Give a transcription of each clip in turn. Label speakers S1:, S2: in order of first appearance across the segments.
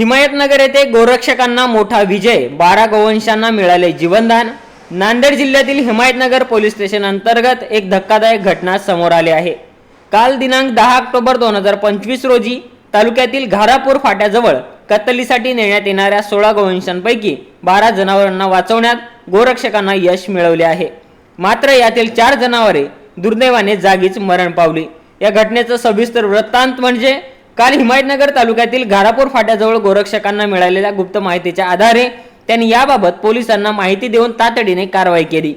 S1: हिमायतनगर येथे गोरक्षकांना मोठा विजय बारा गोवंशांना मिळाले जीवनदान. नांदेड जिल्ह्यातील हिमायतनगर पोलीस स्टेशन अंतर्गत एक धक्कादायक घटना समोर आली आहे. काल दिनांक दहा ऑक्टोबर दोन हजार पंचवीस रोजी तालुक्यातील घारापूर फाट्याजवळ कत्तलीसाठी नेण्यात येणाऱ्या सोळा गोवंशांपैकी बारा जनावरांना वाचवण्यात गोरक्षकांना यश मिळवले आहे. मात्र यातील चार जनावरे दुर्दैवाने जागीच मरण पावली. या घटनेचं सविस्तर वृत्तांत म्हणजे काल हिमायतनगर तालुक्यातील घारापूर फाट्याजवळ गोरक्षकांना मिळालेल्या गुप्त माहितीच्या आधारे त्यांनी याबाबत पोलिसांना माहिती देऊन तातडीने कारवाई केली.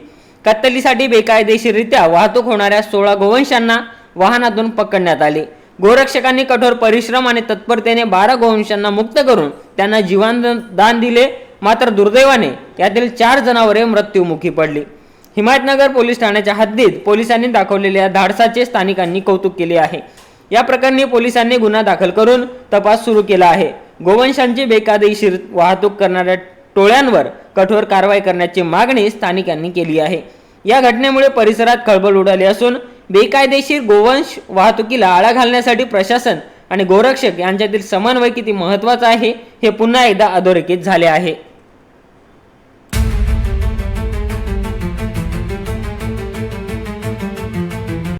S1: कत्तलीसाठी बेकायदेशीररित्या वाहतूक होणाऱ्या सोळा गोवंशांना वाहनातून पकडण्यात आले. गोरक्षकांनी कठोर परिश्रम आणि तत्परतेने बारा गोवंशांना मुक्त करून त्यांना जीवनदान दिले. मात्र दुर्दैवाने यातील चार जनावरे मृत्यूमुखी पडली. हिमायतनगर पोलीस ठाण्याच्या हद्दीत पोलिसांनी दाखवलेल्या धाडसाचे स्थानिकांनी कौतुक केले आहे. या प्रकरणी पोलिसांनी गुन्हा दाखल करून तपास सुरू केला आहे. गोवंशांची बेकायदेशीर वाहतूक करणाऱ्या टोळ्यांवर कठोर कारवाई करण्याची मागणी स्थानिकांनी केली आहे. या घटनेमुळे परिसरात खळबळ उडाली असून बेकायदेशीर गोवंश वाहतुकीला आळा घालण्यासाठी प्रशासन आणि गोरक्षक यांच्यातील समन्वय किती महत्त्वाचा आहे हे पुन्हा एकदा अधोरेखित झाले आहे.